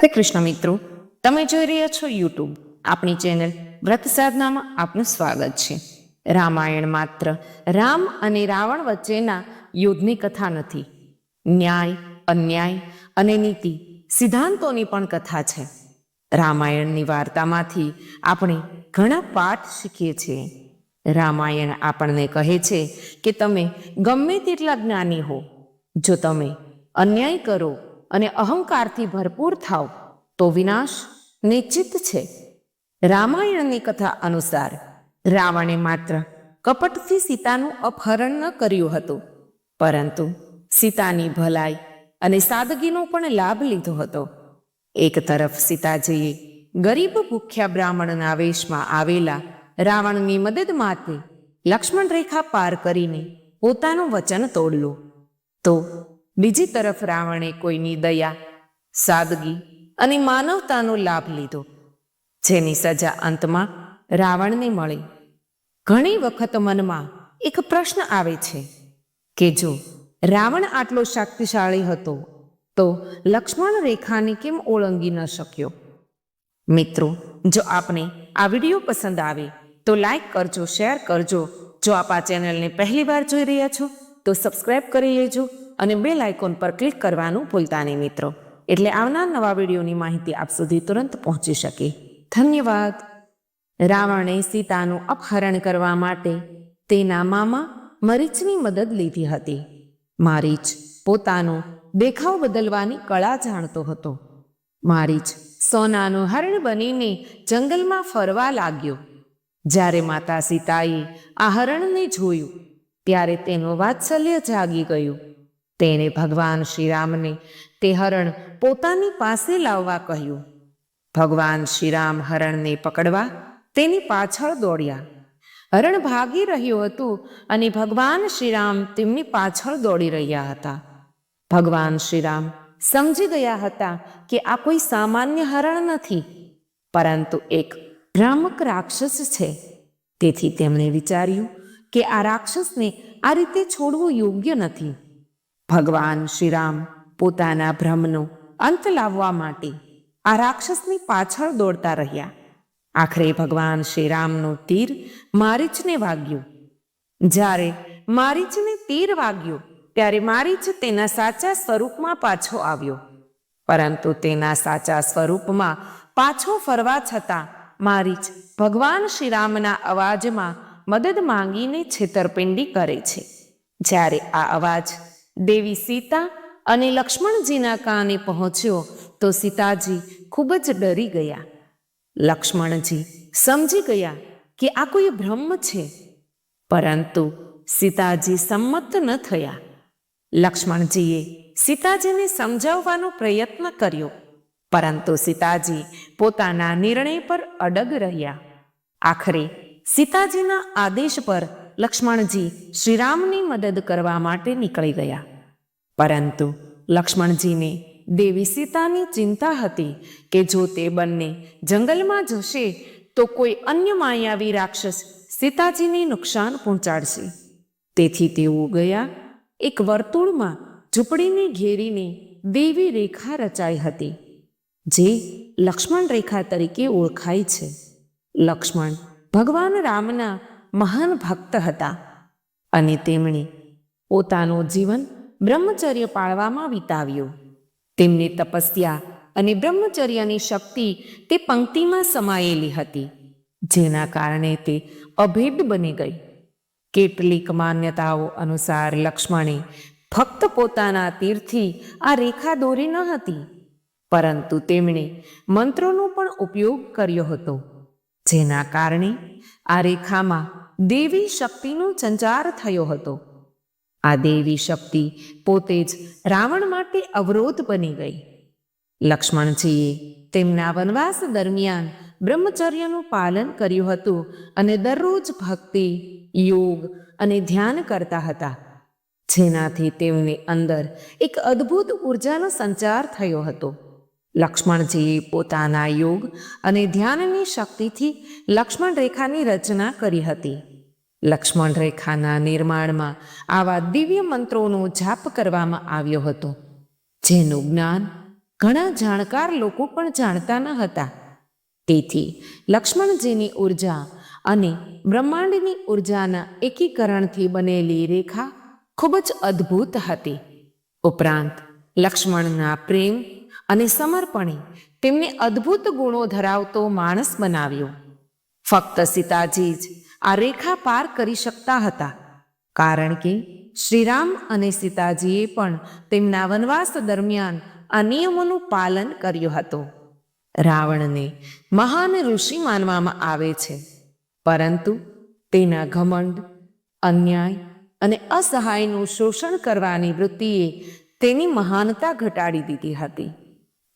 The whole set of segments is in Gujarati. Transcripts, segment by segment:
હરે કૃષ્ણ મિત્રો, તમે જોઈ રહ્યા છો યુટ્યુબ આપણી ચેનલ વ્રત સાધનામાં આપનું સ્વાગત છે. રામાયણ માત્ર રામ અને રાવણ વચ્ચેના યુદ્ધની કથા નથી. ન્યાય, અન્યાય અને નીતિ સિદ્ધાંતોની પણ કથા છે. રામાયણની વાર્તામાંથી આપણે ઘણા પાઠ શીખીએ છીએ. રામાયણ આપણને કહે છે કે તમે ગમે તેટલા જ્ઞાની હો. જો તમે અન્યાય કરો અને અહંકારથી ભરપૂર થાવ તો વિનાશ નિશ્ચિત છે. રામાયણની કથા અનુસાર રાવણે માત્ર કપટથી સીતાનું અપહરણ ન કર્યું હતું, પરંતુ સીતાની ભલાઈ અને સાદગીનો પણ લાભ લીધો હતો. એક તરફ સીતાજીએ ગરીબ ભૂખ્યા બ્રાહ્મણના વેશમાં આવેલા રાવણની મદદ માટે લક્ષ્મણ રેખા પાર કરીને પોતાનું વચન તોડલું. તો બીજી તરફ રાવણે કોઈની દયા, સાદગી અને માનવતાનો લાભ લીધો, જેની સજા અંતમાં રાવણને મળી. ઘણી વખત મનમાં એક પ્રશ્ન આવે છે કે જો રાવણ આટલો શક્તિશાળી હતો, તો લક્ષ્મણ રેખાને કેમ ઓળંગી ન શક્યો? મિત્રો, જો આપને આ વીડિયો પસંદ આવે, તો લાઈક કરજો, શેર કરજો. જો આપ આ ચેનલને પહેલી વાર જોઈ રહ્યા છો, તો સબસ્ક્રાઈબ કરી લેજો. અને બેલ આઇકોન પર ક્લિક કરવાનું ભૂલતા નહીં મિત્રો. એટલે આવનાર નવા વિડીયોની માહિતી આપ સુધી તુરંત પહોંચી શકે. ધન્યવાદ. રાવણે સીતાનું અપહરણ કરવા માટે તેના મામા મરીચની મદદ લીધી હતી. મારીચ પોતાનો દેખાવ બદલવાની કળા જાણતો હતો. મારીચ સોનાનું હરણ બનીને જંગલમાં ફરવા લાગ્યો. જ્યારે માતા સીતાએ આ હરણને જોયું, ત્યારે તેનું વાત્સલ્ય જાગી ગયું. તેણે ભગવાન શ્રીરામને તે હરણ પોતાની પાસે લાવવા કહ્યું. ભગવાન શ્રીરામ હરણને પકડવા તેની પાછળ દોડ્યા. હરણ ભાગી રહ્યું હતું અને ભગવાન શ્રીરામ તેમની પાછળ દોડી રહ્યા હતા. ભગવાન શ્રીરામ સમજી ગયા હતા કે આ કોઈ સામાન્ય હરણ નથી, પરંતુ એક ભ્રામક રાક્ષસ છે. તેથી તેમણે વિચાર્યું કે આ રાક્ષસને આ રીતે છોડવું યોગ્ય નથી. ભગવાન શ્રીરામ પોતાના ભ્રમનો અંત લાવવા માટે આ રાક્ષસની પાછળ દોડતા રહ્યા. આખરે ભગવાન શ્રીરામનું તીર મારીચને વાગ્યું. જ્યારે મારીચને તીર વાગ્યું, ત્યારે મારીચ તેના સાચા સ્વરૂપમાં પાછો આવ્યો. પરંતુ તેના સાચા સ્વરૂપમાં પાછો ફરવા છતાં મારીચ ભગવાન શ્રીરામના અવાજમાં મદદ માંગીને છેતરપિંડી કરે છે. જ્યારે આ અવાજ દેવી સીતા અને લક્ષ્મણજીના કાને પહોંચ્યો તો સીતાજી ખૂબ જ ડરી ગયા. લક્ષ્મણજી સમજી ગયા કે આ કોઈ બ્રહ્મ છે. પરંતુ સીતાજી સંમત ન થયા. લક્ષ્મણજીએ સીતાજીને સમજાવવાનો પ્રયત્ન કર્યો. પરંતુ સીતાજી પોતાના નિર્ણય પર અડગ રહ્યા. આખરે સીતાજીના આદેશ પર લક્ષ્મણજી શ્રીરામની મદદ કરવા માટે નીકળી ગયા. પરંતુ લક્ષ્મણજીને દેવી સીતાની ચિંતા હતી કે જો તે બંને જંગલમાં જશે, તો કોઈ અન્ય માયાવી રાક્ષસ સીતાજીને નુકસાન પહોંચાડશે. તેથી તેઓ ગયા એક વર્તુળમાં ઝૂંપડીને ઘેરીને દેવી રેખા રચાઈ હતી, જે લક્ષ્મણ રેખા તરીકે ઓળખાય છે. લક્ષ્મણ ભગવાન રામના મહાન ભક્ત હતા. અને તેમણે પોતાનું જીવન બ્રહ્મચર્ય પાળવામાં વિતાવ્યું. તેમની તપસ્યા અને બ્રહ્મચર્યની શક્તિ તે પંક્તિમાં સમાયેલી હતી, જેના કારણે તે અભેદ બની ગઈ. કેટલીક માન્યતાઓ અનુસાર લક્ષ્મણે ફક્ત પોતાના તીરથી આ રેખા દોરી ન હતી, પરંતુ તેમણે મંત્રોનો પણ ઉપયોગ કર્યો હતો, જેના કારણે આ રેખામાં દેવી શક્તિનો સંચાર થયો હતો. આ દેવી શક્તિ પોતે જ રાવણ માટે અવરોધ બની ગઈ. લક્ષ્મણજીએ તેમના વનવાસ દરમિયાન બ્રહ્મચર્યનું પાલન કર્યું હતું અને દરરોજ ભક્તિ, યોગ અને ધ્યાન કરતા હતા. જેનાથી તેમની અંદર એક અદ્ભુત ઉર્જાનો સંચાર થયો હતો. લક્ષ્મણજીએ પોતાના યોગ અને ધ્યાનની શક્તિથી લક્ષ્મણ રેખાની રચના કરી હતી. લક્ષ્મણ રેખાના નિર્માણમાં આવા દિવ્ય મંત્રોનો જાપ કરવામાં આવ્યો હતો, જેનું જ્ઞાન ઘણા જાણકાર લોકો પણ જાણતા ન હતા. તેથી લક્ષ્મણજીની ઊર્જા અને બ્રહ્માંડની ઉર્જાના એકીકરણથી બનેલી રેખા ખૂબ જ અદ્ભુત હતી. ઉપરાંત લક્ષ્મણના પ્રેમ અને સમર્પણે તેમને અદ્ભુત ગુણો ધરાવતો માણસ બનાવ્યો. ફક્ત સીતાજી જ આ રેખા પાર કરી શકતા હતા, કારણ કે શ્રીરામ અને સીતાજીએ પણ તેમના વનવાસ દરમિયાન આ નિયમોનું પાલન કર્યું હતું. રાવણને મહાન ઋષિ માનવામાં આવે છે, પરંતુ તેના ઘમંડ, અન્યાય અને અસહાયનું શોષણ કરવાની વૃત્તિએ તેની મહાનતા ઘટાડી દીધી હતી.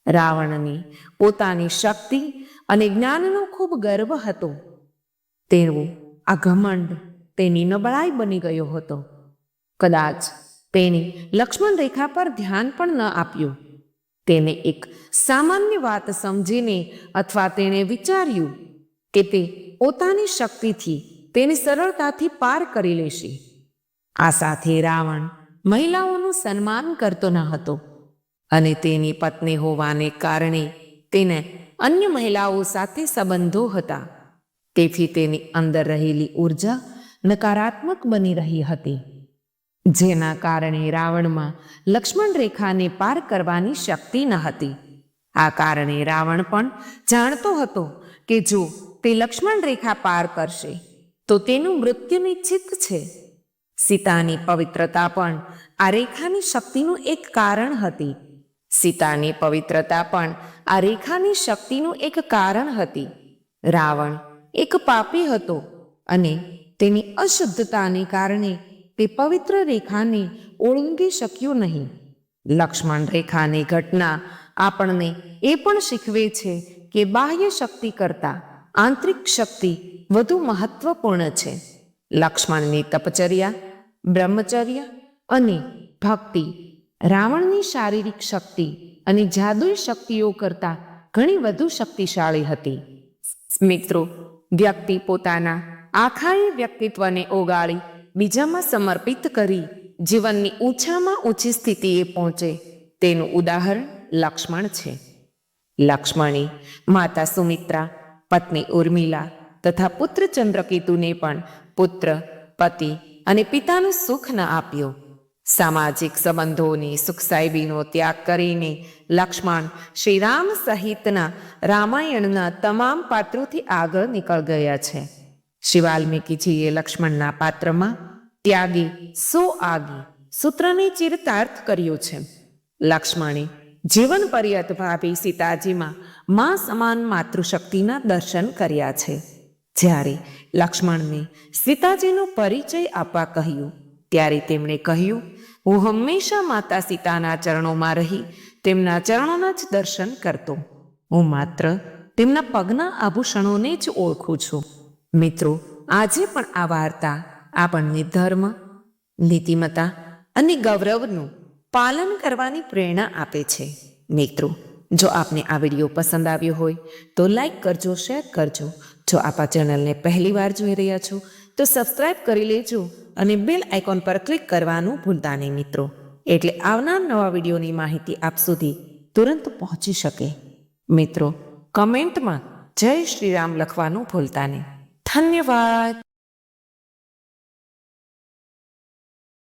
રાવણને પોતાની શક્તિ અને જ્ઞાનનો ખૂબ ગર્વ હતો. તેવો આ ઘમંડ તેની નબળાઈ બની ગયો હતો. કદાચ તેને લક્ષ્મણ રેખા પર ધ્યાન પણ ન આપ્યું. તેને એક સામાન્ય વાત સમજીને અથવા તેણે વિચાર્યું કે તે પોતાની શક્તિથી તેને સરળતાથી પાર કરી લેશે. આ સાથે રાવણ મહિલાઓનું સન્માન કરતો ન હતો. અને તેની પત્ની હોવાને કારણે તેને અન્ય મહિલાઓ સાથે સંબંધો હતા. તેથી તેની અંદર રહેલી ઊર્જા નકારાત્મક બની રહી હતી. જેના કારણે રાવણમાં લક્ષ્મણ રેખાને પાર કરવાની શક્તિ ન હતી. આ કારણે રાવણ પણ જાણતો હતો કે જો તે લક્ષ્મણ રેખા પાર કરશે, તો તેનું મૃત્યુ નિશ્ચિત છે. સીતાની પવિત્રતા પણ આ રેખાની શક્તિનું એક કારણ હતી. સીતાની પવિત્રતા પણ આ રેખાની શક્તિનું એક કારણ હતી. રાવણ એક પાપી હતો અને તેની અશુદ્ધતાને કારણે તે પવિત્ર રેખાને ઓળંગી શક્યો નહીં. લક્ષ્મણ રેખાની ઘટના આપણને એ પણ શીખવે છે કે બાહ્ય શક્તિ કરતાં આંતરિક શક્તિ વધુ મહત્વપૂર્ણ છે. લક્ષ્મણની તપચર્યા, બ્રહ્મચર્ય અને ભક્તિ રાવણની શારીરિક શક્તિ અને જાદુઈ શક્તિઓ કરતાં ઘણી વધુ શક્તિશાળી હતી. મિત્રો, વ્યક્તિ પોતાના આખાએ વ્યક્તિત્વને ઓગાળી બીજામાં સમર્પિત કરી જીવનની ઊંચામાં ઊંચી સ્થિતિએ પહોંચે તેનું ઉદાહરણ લક્ષ્મણ છે. લક્ષ્મણી માતા સુમિત્રા, પત્ની ઉર્મિલા તથા પુત્ર ચંદ્રકેતુને પણ પુત્ર, પતિ અને પિતાનું સુખ ન આપ્યું. સામાજિક સંબંધોની સુખસાહેબીનો ત્યાગ કરીને લક્ષ્મણ શ્રીરામ સહિતના રામાયણના તમામ પાત્રોથી આગળ નીકળ ગયા છે. શ્રી વાલ્મીકીજીએ લક્ષ્મણના પાત્રમાં ત્યાગી સો આગી સૂત્રને ચિરતાર્થ કર્યો છે. લક્ષ્મણે જીવન પર્યત ભાભી સીતાજીમાં મા સમાન માતૃશક્તિના દર્શન કર્યા છે. જ્યારે લક્ષ્મણને સીતાજીનો પરિચય આપવા કહ્યું ત્યારે તેમણે કહ્યું, હું હંમેશા માતા સીતાના ચરણોમાં રહી, તેમના ચરણોના જ દર્શન કરતો. હું માત્ર તેમના પગના આભૂષણોને જ ઓળખું છું. મિત્રો, આજે પણ આ વાર્તા આપણને ધર્મ નીતિમતા અને ગૌરવનું પાલન કરવાની પ્રેરણા આપે છે. મિત્રો, જો આપને આ વીડિયો પસંદ આવ્યો હોય, તો લાઈક કરજો, શેર કરજો. જો આપ ચેનલને પહેલી વાર જોઈ રહ્યા છો, તો સબસ્ક્રાઈબ કરી લેજો. અને બેલ આઇકોન પર ક્લિક કરવાનું ભૂલતા નહીં મિત્રો. એટલે આવનાર નવા વિડીયોની માહિતી આપ સુધી તુરંત પહોંચી શકે. મિત્રો, કમેન્ટમાં જય શ્રી રામ લખવાનું ભૂલતા નહીં. ધન્યવાદ!